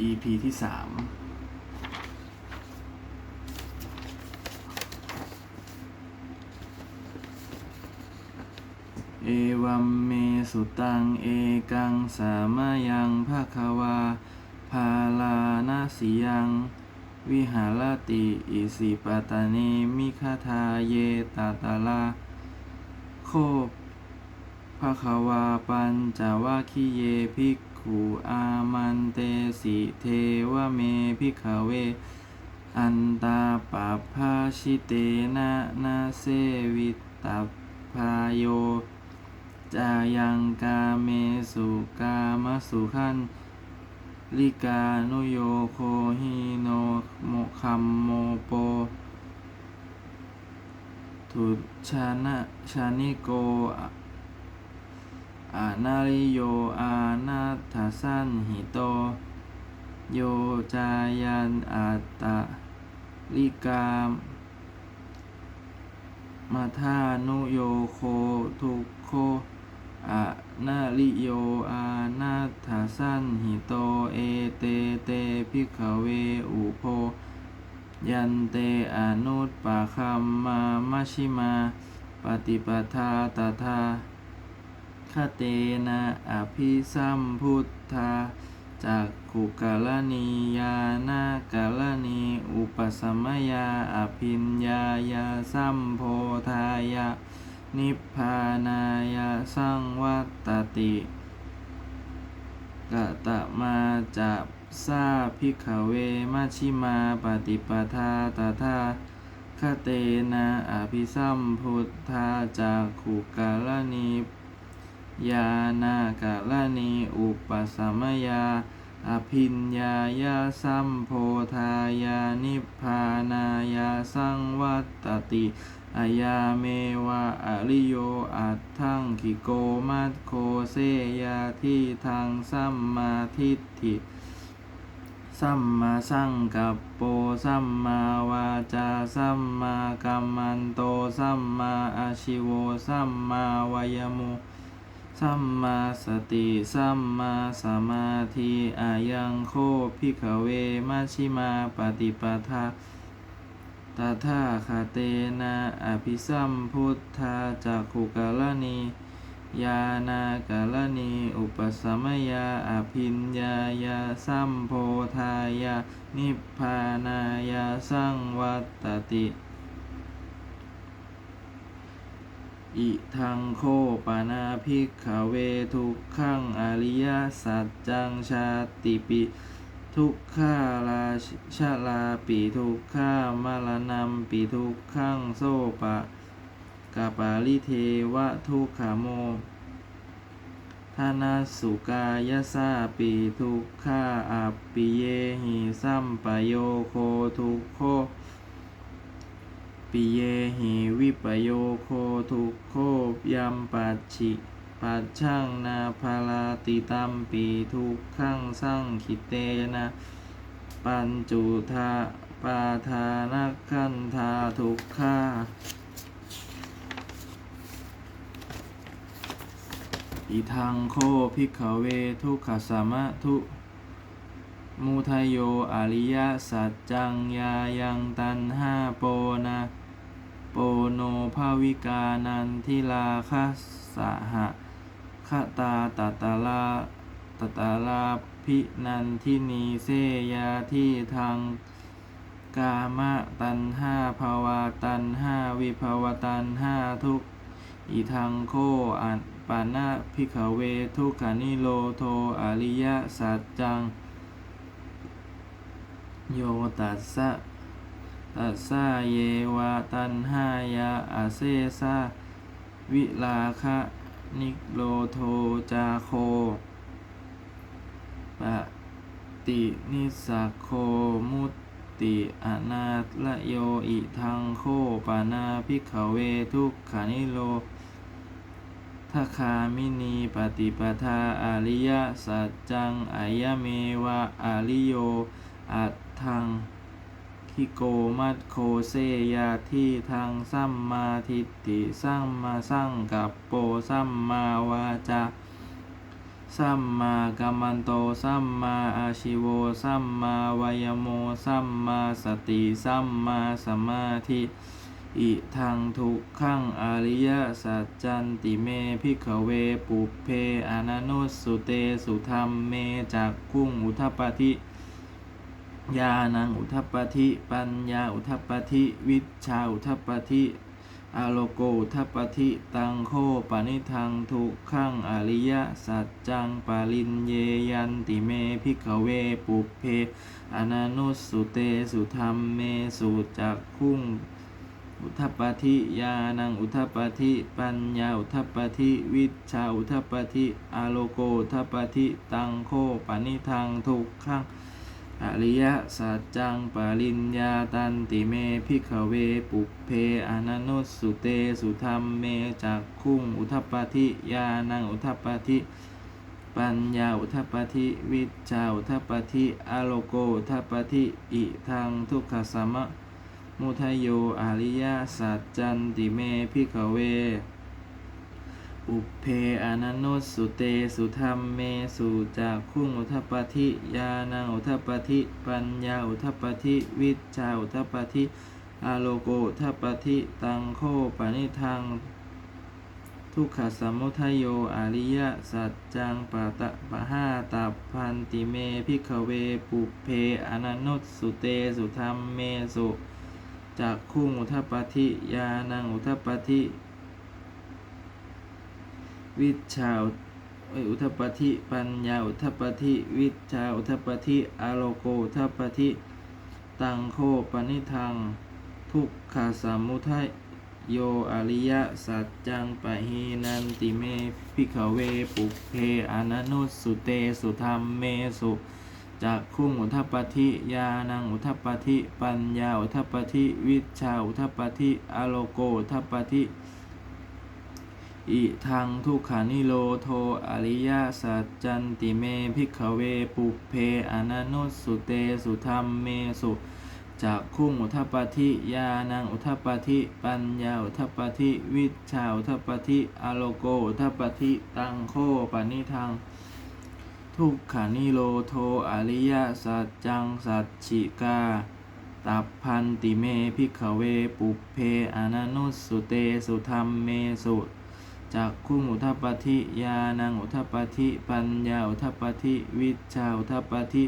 EP ที่สามเอวัมเมสุตัง เอกัง สามายังภาควา ภาลานาสิยัง วิหารติ อิสิปตานิมิคาทาเยตาตาลา โคภาควาปัญจวัคคีเยภิก ขุอามันเตสิเทวเมภิกขเว อันตาปาภาชิเตนะนาเสวิตาพายโยจายังกาเมสุกามสุขันลิกานุโยโคฮิโนโมคัมโมโปทุชานะชานิโก อานาริโยอานาทาสันหิโต โยจายันอาตะลิกามมาธานุโยโคทุโคอะนาลิโยอานาถาสันหิโตเอเตเตพิกเวอุโพยันเตอนุตปะคัมมามัชชิมา ปฏิปทาตถา คเตนะอภิสัมพุทธาจากขุกาลนียานากาลนีอุปสมยาอภิญญายาสัมโพธายะ นิพพานายาสังวัตติกะตะมาจะซาพิกขเวมัชชิมาปฏิปทาตถาคเตนะอภิสัมพุทธาจากขุกาลนี ยานากาลนีอุปสัมยา อภิญญายาสัมโพธายานิพพานายาสังวัตติอายาเมวะอริโยอัตถังคิโกมัตโคเซยาที่ทางสัมมาทิฏฐิสัมมาสังกัปโปสัมมาวาจาสัมมากัมมันโตสัมมาอาชิโวสัมมาวายโม สัมมาสติสัมมาสมาธิอายังโคภิกขเวมัชชิมาปฏิปทาตถาคาเตนะอภิสัมพุทธาจักขุกาลนียานากาลนีอุปสมมยาอภิญญายาสัมโพธายานิพพานายาสังวัตติ อิทังโคปานาภิกขเวทุกขังอริยสัจจังชาติปิทุกขาราชาลาปิทุกขามารนัมปิทุกขังโซปะกาปาลิเทวะทุกขโมทานาสุกายสาปิทุกขาอัปปิเยหิสัมปโยโคทุกโค ปิเยหิวิปโยโคทุกโคยัมปัจฉิปัจช่างนาภาลาติตัมปีทุกขังสังคิเตนะ ปัญจุทาปาทานักขันธาทุกขาอิทังโคภิกเวทุกขสามะทุ มุทยโยอริยสัจจังยายังตันห้าโปนะโปโนภาวิกานันทิลาคัสสหะคตาตตาลาตตาลาพินันทินีเซยาที่ทางกามะตันห้าภาวาตันห้าวิภาวะตันห้าทุกอีทังโคอันปานะพิขเวทุกขานิโลโทอริยสัจจัง โยตัสสะตัสสะเยวะตันหายาอาเซสะวิลาคะนิโรโทจาโคปะตินิสักโคมุตติอนาตละโยอิทังโคปานาภิกขเวทุกขานิโลทัคามินีปฏิปทาอาริยสัจจังอายเมวะอาริโยอัต ทังคิโกมัตโคเซยาที่ทางสัมมาทิฏฐิสัมมาสังกับโปสัมมาวาจาสัมมากัมมันโตสัมมาอาชิโวสัมมาวายโมสัมมาสติสัมมาสมาธิอิทังทุกขังอริยสัจจันติเมพิกขเวปุเพอนันุสุเตสุธรรมเมจากคุ้งอุทปปฏิ ญาณังอุทัปปฏิปัญญาอุทัปปฏิวิชาอุทัปปฏิอาโลโกอุทัปปฏิตังโคปานิทังทุกขังอริยสัจจังปาลินเยยันติเมพิกเวปุเพอนันุสุเตสุธรรมเมสุจากคุ้งอุทัปปฏิญาณังอุทัปปฏิปัญญาอุทัปปฏิวิชาอุทัปปฏิอาโลโกอุทัปปฏิตังโคปานิทังทุกขัง อริยสัจจังปริญญาตันติเมพิกเวปุเพอนันุสุเตสุธรรมเมจากคุงอุทปปฏิญาณังอุทปปฏิปัญญาอุทปปฏิวิชาอุทปปฏิอโลโกอุทปปฏิอิทังทุกขสมะมุทโยอริยสัจจันติเมพิกเว อุเพอนันโนสุเตสุธรรมเมสุจากคุ้งอุทปปฏิญาณังอุทปปฏิปัญญาอุทปปฏิวิชาอุทปปฏิอาโลโกอุทปปฏิตังโคปนิทังทุกขสัมมุทโยอริยสัจจังปะตะปะห้าตับพันติเมพิกเวปุเพอนันโนสุเตสุธรรมเมสุจากคุ้งอุทปปฏิญาณังอุทปปฏิ วิชาอุทปปฏิปัญญาอุทปปฏิวิชาอุทปปฏิอโลโกอุทปปฏิตังโคปนิทัง ทุกขสามุทัยโยอริยสัจจังปะหีนันติเมพิกขเวปุเพอนันุสสุเตสุธรรมเมสุจากคุงอุทปปฏิญาณังอุทปปฏิปัญญาอุทปปฏิวิชาอุทปปฏิอโลโกอุทปปฏิ อิทังทุกขานิโรโทอริยสัจจันติเมพิกขเวปุเพอนันุสสุเตสุธรรมเมสุจากคุ้งอุทปปฏิญาณังอุทปปฏิปัญญาอุทปปฏิวิชาอุทปปฏิอโลโกอุทปปฏิตังโคปนิทัง ทุกขานิโรโทอริยสัจจังสัจฉิกาตับพันติเมพิกขเวปุเพอนันุสุเตสุธรรมเมสุ จากคุงอุทปปฏิญาณังอุทปปฏิปัญญาอุทปปฏิวิชาอุทปปฏิ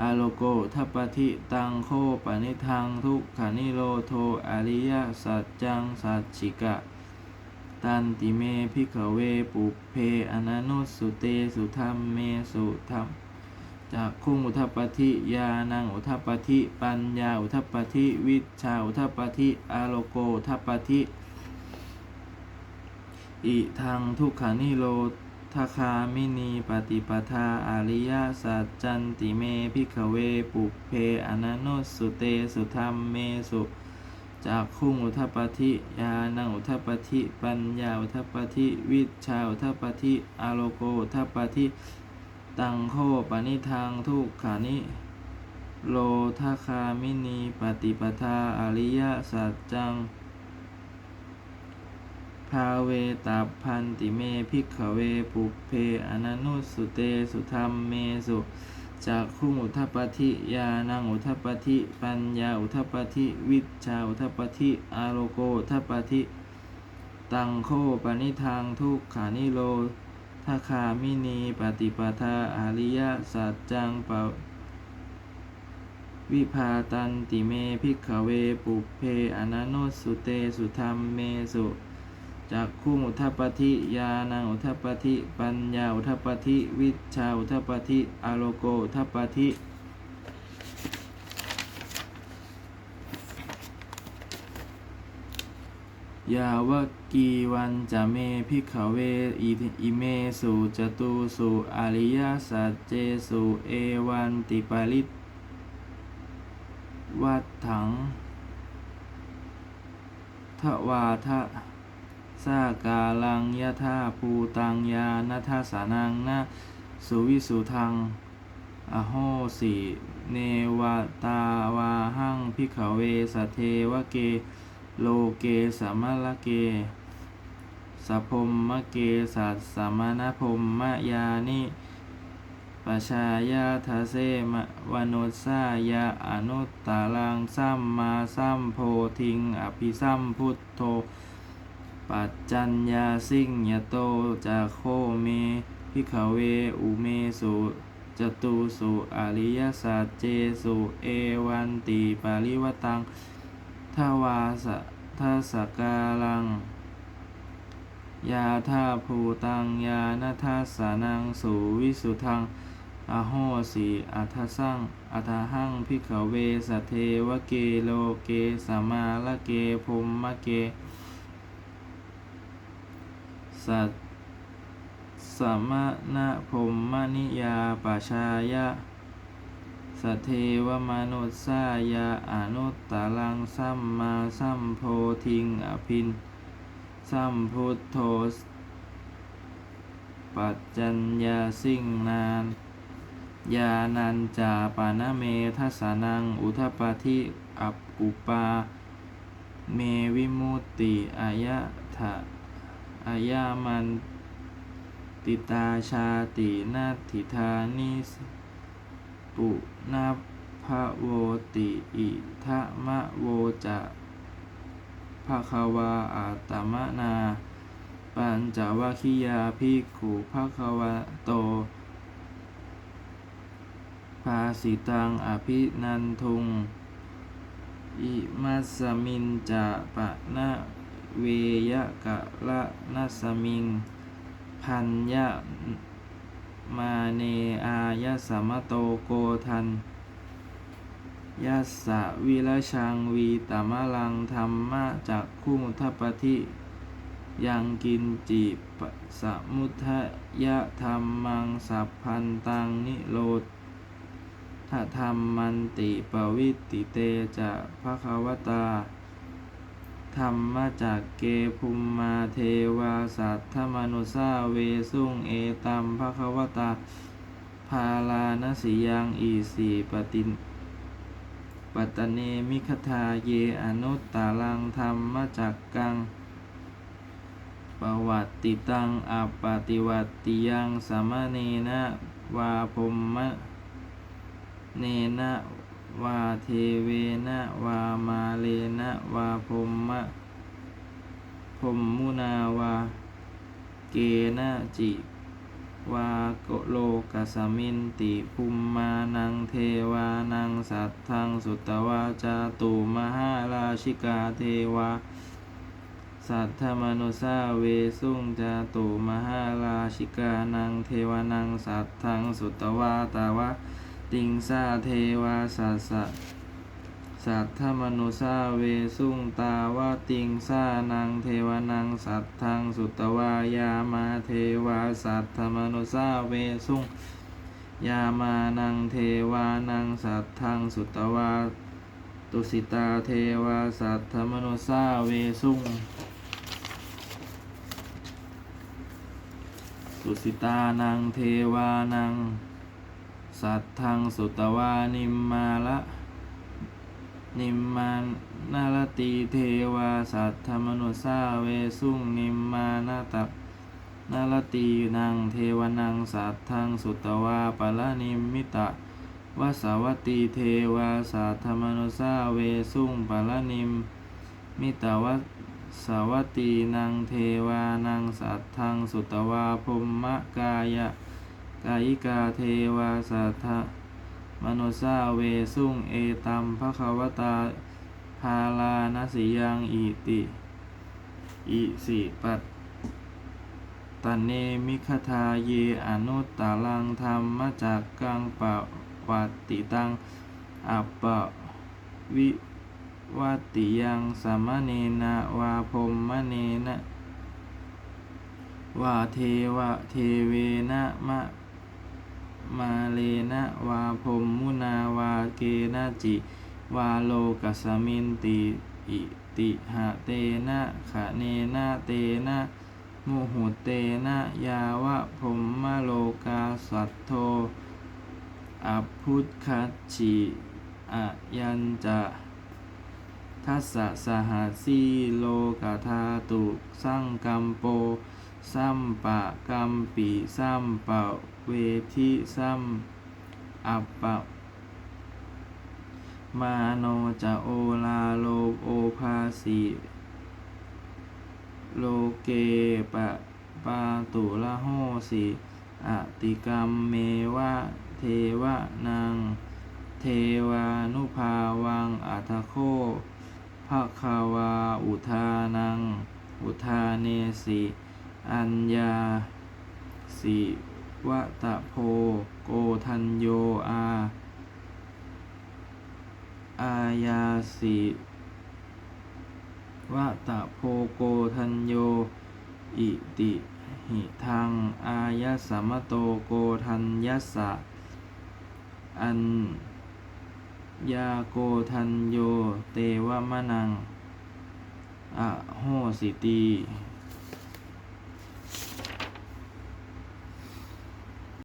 อาโลโกอุทปปิตังโคปนิทังทุกขานิโรโทอริยสัจจังสัจฉิกะ ตันติเมพิกเวปุเพอนันุสุเตสุธรรมเมสุธรรมจากคุงอุทปปิญาณังอุทปปิปัญญาอุทปปิวิชาอุทปปิอาโลโกอุทปปิ อิทังทุกขานิโรทคามินีปฏิปทาอาริยสัจจันติเมพิกเวปุเพอนันโนสุเตสุธรรมเมสุจากคุงอุทปปฏิญาณังอุทปปฏิปัญญาอุทปปฏิวิชาอุทปปฏิอาโลโกอุทปปฏิตังโคปนิทังทุกขานิโลทคามินีปฏิปทาอริยสัจจัง ภาเวตาพันติเมพิกขเวปุเพอนันนุสุเตสุธรรมเมสุจากคุงอุทปปฏิญาณังอุทปปฏิปัญญาอุทปปฏิวิชาอุทปปฏิอาโลโกอุทปปฏิตังโคปนิทังทุกขานิโรทคามินีปฏิปทาอริยสัจจังปวิภาตันติเมพิกขเวปุเพอนันโนสุเตสุธรรมเมสุ จากคุงอุทปปฏิญาณังอุทปปฏิปัญญาอุทปปฏิวิชาอุทปปฏิอโลโกอุทปปฏิยาวกีวันจะเมพิกขเวอิเมสุจตุสุอริยสัจเจสุเอวันติปาริตวัฏถังทวาทะ สากาลังยะธาภูตังยานัทสานังนะสุวิสุทัง อโหสิ เนวตาวาหังพิกขเวสเทวเก โลเกสัมะละเกสพมมะเกสัสสมณพรหมยานิปชายาทะเสมะวนุสายะอนุตตรังสัมมาสัมโพธิง อภิสัมพุทโธ ปัจจัญญาสิงยโตจะโคเมพิขเวอุเมสุจตุสุอริยสัจเจสุเอวันติปาริวตังทวาสะทัสกาลัง ยาธาภูตังยานาทัสานังสุวิสุทังอโหสีอัทสังอัทหังพิขเวสเทวเกโลเกสมมาละเกภุมมะเก สัตสมณพรหมนิยาปชายะสเทวมนุสสายะอนุตตรังสัมมาสัมโพธิงอภินสัมพุทโธปัจจัญญาสิ่งนานยานันจาปานะเมทัสานังอุทปปาทิอัปกุปา เมวิมุตติอายะทะ อายามันติตาชาตินาทิธานิสปุนาภโวติอิทะมะโวจะภะควาอาตมะนา ปัญจวัคคียาภิกขุภะควะโต ภาสิตังอภินันทุง อิมัสสมินจะปะนะ เวยะกะละนัสมิง พันยะมาเนอายะสมโตโกทันยัสสะวิรชังวีตมะลังธรรมะจากคุมุทปฏิยังกินจิปสมุทยะธรรมังสัพพันตังนิโรธถ้าธรรมมันติปวิตติเตจะภะคะวตา ธรรมจากเกภุมมาเทวาสัทธมนุสาเวสุงเอตัมภะควตาพาลานสิยังอีสีปตินปัตเนมิคทาเยอนุตตาลังธรรมจักกัง ประวัติตังอปปติวัติยังสามเณนะวาพมมะเนนะ วาเทเวนะวามาเลนะวาพมมะพมมุนาวาเกนะจิวาโกโลกัสมินติภุมมานังเทวานังสัตทังสุตตวาจาตุมหาราชิกาเทวา สัทธมนุสาเวสุงจาตุมหาราชิกานังเทวานังสัตทังสุตตวาตาวะ ติงสาเทวาสัสะสัทธมนุสาเวสุงตาวะติงสานังเทวานังสัทธังสุตตวายามาเทวาสัทธมนุสาเวสุงยามานังเทวานังสัทธังสุตตวาตุสิตาเทวาสัทธมนุสาเวสุงตุสิตานังเทวานัง สัทธังสุตวานิมมาละนิมมานนาลตีเทวาสัทธมนุสาเวสุงนิมมานาตนาลตีนังเทวนังสัทธังสุตวาปะละนิมมิตะวสาวัตีเทวาสัทธมนุสาเวสุงปะละนิมมิตะวสาวัตีนังเทวานังสัทธังสุตวาภมมะกายะ กายิกาเทวาสัทธมนุสาเวสุ่งเอตัมภะคะวตาพาลานสิยังอิติอิสิปัตตเนมิคทาเยอนุตตาลังธรรมจากกังปะวัตติตังอัปปะวิวัติยังสามเณนะวาพมมะเนนะวาเทวะเทเวนะมะ มาเลนะวาพมมุนาวาเกนะจิ วาโลกัสมินติอิติหะเตนะขะเนนะเตนะมุหุเตนะยาวะพมมะโลกาสัตโทอพุทคัจฉิอะยัญจะทัสสะสหัสีโลกาธาตุสังกัมโป สัมปะกัมปิสัมปะ เวทิสัมอัปปะมาโนจะโอลาโลโอภาสิโลเกปะปาตุละโหสิอติกรรมเมวะเทวะนังเทวานุภาวังอัตโคภะคาวาอุทานัง อุทาเนสิ อัญญาสิ วะตะโพโกทันโยอา อายาสิวะตะโพโกทันโย อิติหิทัง อายะสัมโตโกทันยัสสะ อัญญาโกทันโย เตวะมะนังอะโหสิตี